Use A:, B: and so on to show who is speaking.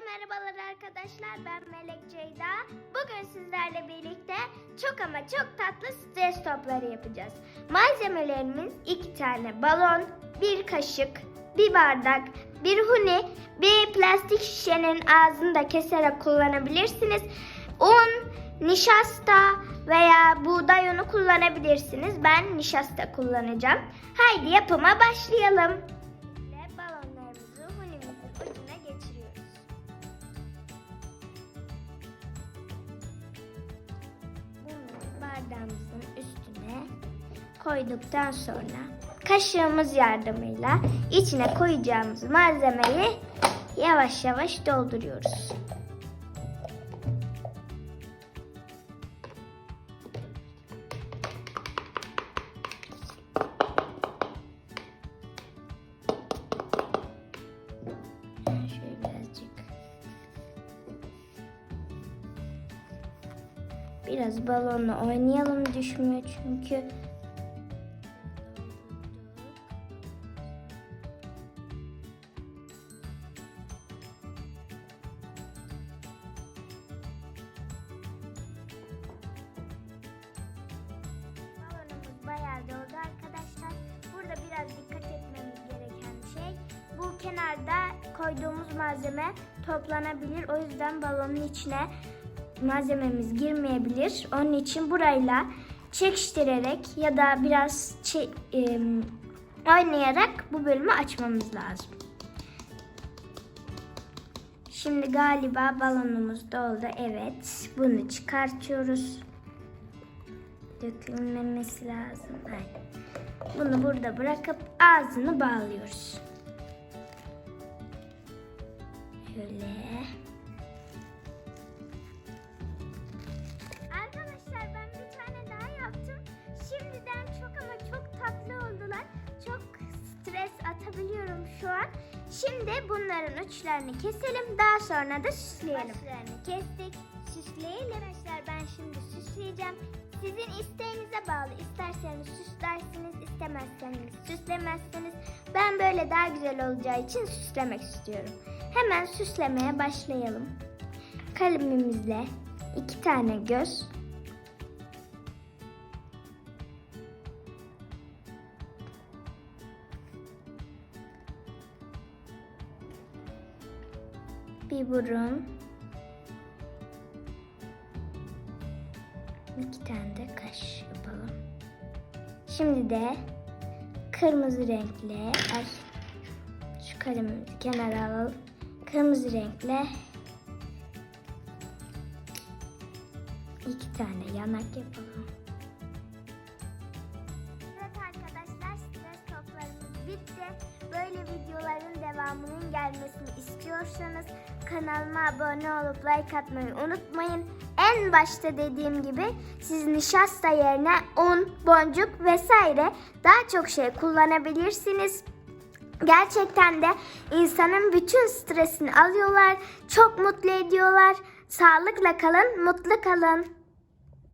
A: merhabalar arkadaşlar. Ben Melek Ceyda. Bugün sizlerle birlikte çok ama çok tatlı stres topları yapacağız. Malzemelerimiz iki tane balon, bir kaşık, bir bardak, bir huni, bir plastik şişenin ağzını da keserek kullanabilirsiniz. Un, nişasta veya buğday unu kullanabilirsiniz. Ben nişasta kullanacağım. Haydi yapıma başlayalım. Bardağımızın üstüne koyduktan sonra kaşığımız yardımıyla içine koyacağımız malzemeyi yavaş yavaş dolduruyoruz. Biraz balonla oynayalım düşmüyor çünkü. Kenarda koyduğumuz malzeme toplanabilir. O yüzden balonun içine malzememiz girmeyebilir. Onun için burayla çekiştirerek ya da biraz em, oynayarak bu bölümü açmamız lazım. Şimdi galiba balonumuz doldu. Evet. Bunu çıkartıyoruz. Dökülmemesi lazım. Aynen. Bunu burada bırakıp ağzını bağlıyoruz. Şöyle. Şimdi bunların uçlarını keselim. Daha sonra da süsleyelim. Başlarını kestik. Süsleyelim. Arkadaşlar ben şimdi süsleyeceğim. Sizin isteğinize bağlı. İsterseniz süslersiniz, istemezseniz süslemezsiniz. Ben böyle daha güzel olacağı için süslemek istiyorum. Hemen süslemeye başlayalım. Kalemimizle iki tane göz, bir burun, iki tane de kaş yapalım. Şimdi de kırmızı renkle, ay, şu kalemimizi kenara alalım. Kırmızı renkle iki tane yanak yapalım. Evet arkadaşlar stres toplarımız bitti. Böyle videoların devamının gelmesini istiyorsanız kanalıma abone olup like atmayı unutmayın. En başta dediğim gibi siz nişasta yerine un, boncuk vesaire daha çok şey kullanabilirsiniz. Gerçekten de insanın bütün stresini alıyorlar, çok mutlu ediyorlar. Sağlıkla kalın, mutlu kalın.